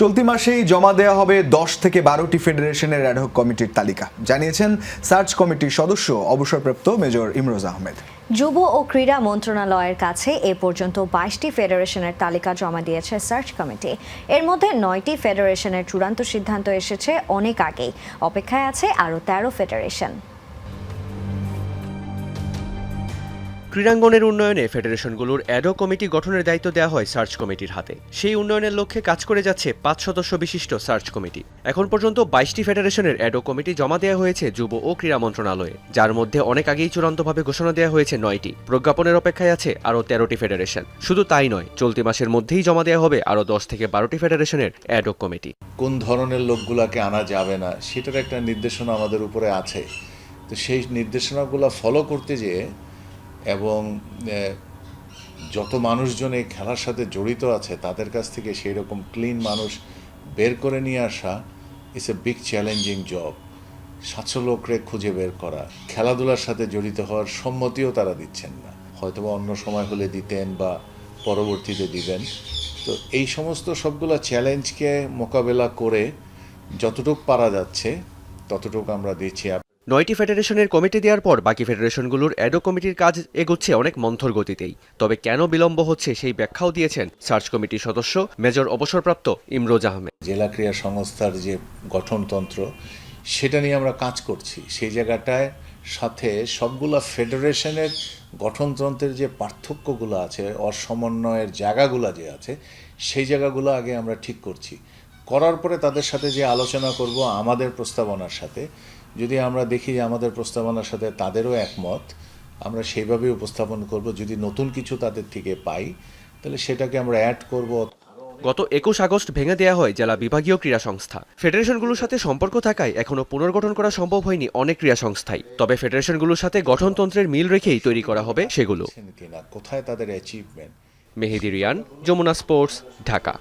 চলতি মাসেই জমা দেওয়া হবে দশ থেকে বারোটি ফেডারেশনের অ্যাডহক কমিটির তালিকা। জানিয়েছেন সার্চ কমিটির সদস্য, অবসরপ্রাপ্ত মেজর ইমরোজ আহমেদ। যুব ও ক্রীড়া মন্ত্রণালয়ের কাছে এ পর্যন্ত বাইশটি ফেডারেশনের তালিকা জমা দিয়েছে সার্চ কমিটি। এর মধ্যে নয়টি ফেডারেশনের চূড়ান্ত সিদ্ধান্ত এসেছে অনেক আগেই। অপেক্ষায় আছে আরও তেরো ফেডারেশন। ক্রীড়াঙ্গনের উন্নয়নে ফেডারেশনগুলোর অ্যাডো কমিটি গঠনের দায়িত্ব দেওয়া হয় সার্চ কমিটির হাতে। সেই উন্নয়নের লক্ষ্যে কাজ করে যাচ্ছে পাঁচ সদস্য বিশিষ্ট সার্চ কমিটি। এখন পর্যন্ত বাইশটি ফেডারেশনের অ্যাডো কমিটি জমা দেওয়া হয়েছে যুব ও ক্রীড়া মন্ত্রণালয়ে। যার মধ্যে অনেক আগেই চূড়ান্তভাবে ঘোষণা দেওয়া হয়েছে নয়টি। প্রজ্ঞাপনের অপেক্ষায় আছে আরও তেরোটি ফেডারেশন। শুধু তাই নয়, চলতি মাসের মধ্যেই জমা দেওয়া হবে আরও দশ থেকে বারোটি ফেডারেশনের অ্যাডো কমিটি। কোন ধরনের লোকগুলাকে আনা যাবে না, সেটার একটা নির্দেশনা আমাদের উপরে আছে। তো সেই নির্দেশনাগুলো ফলো করতে যেয়ে এবং যত মানুষজন এই খেলার সাথে জড়িত আছে, তাদের কাছ থেকে সেই রকম ক্লিন মানুষ বের করে নিয়ে আসা it's a big challenging job সাতশো লোকরে খুঁজে বের করা, খেলাধুলার সাথে জড়িত হওয়ার সম্মতিও তারা দিচ্ছেন না। হয়তোবা অন্য সময় হলে দিতেন বা পরবর্তীতে দিবেন। তো এই সমস্ত সবগুলো চ্যালেঞ্জকে মোকাবেলা করে যতটুক পারা যাচ্ছে, ততটুকু আমরা দিচ্ছি। নয়টি ফেডারেশনের কমিটি দেওয়ার পর বাকি ফেডারেশনগুলোর অ্যাডো কমিটির কাজ এগোচ্ছে অনেক মন্থর গতিতেই। তবে কেন বিলম্ব হচ্ছে সেই ব্যাখ্যাও দিয়েছেন সার্চ কমিটির সদস্য মেজর অবসরপ্রাপ্ত ইমরোজ আহমেদ। জেলা ক্রীড়া সংস্থার যে গঠনতন্ত্র, সেটা নিয়ে আমরা কাজ করছি। সেই জায়গাটায় সাথে সবগুলা ফেডারেশনের গঠনতন্ত্রের যে পার্থক্যগুলো আছে, অসমন্বয়ের জায়গাগুলো যে আছে, সেই জায়গাগুলো আগে আমরা ঠিক করছি। করার পরে তাদের সাথে যে আলোচনা করব আমাদের প্রস্তাবনার সাথে যদি আমরা দেখি যে আমাদের প্রস্তাবনার সাথে তাদেরও একমত আমরা সেইভাবে উপস্থাপন করব। যদি নতুন কিছু তাদের থেকে পাই তাহলে সেটাকে আমরা অ্যাড করব। গত একুশ আগস্ট ভেঙে দেওয়া হয় জেলা বিভাগীয় ক্রীড়া সংস্থা। ফেডারেশনগুলোর সাথে সম্পর্ক থাকায় এখনও পুনর্গঠন করা সম্ভব হয়নি অনেক ক্রীড়া সংস্থাই। তবে ফেডারেশনগুলোর সাথে গঠনতন্ত্রের মিল রেখেই তৈরি করা হবে সেগুলো। কোথায় তাদের অ্যাচিভমেন্ট মেহেদি রিয়ান যমুনা স্পোর্টস ঢাকা।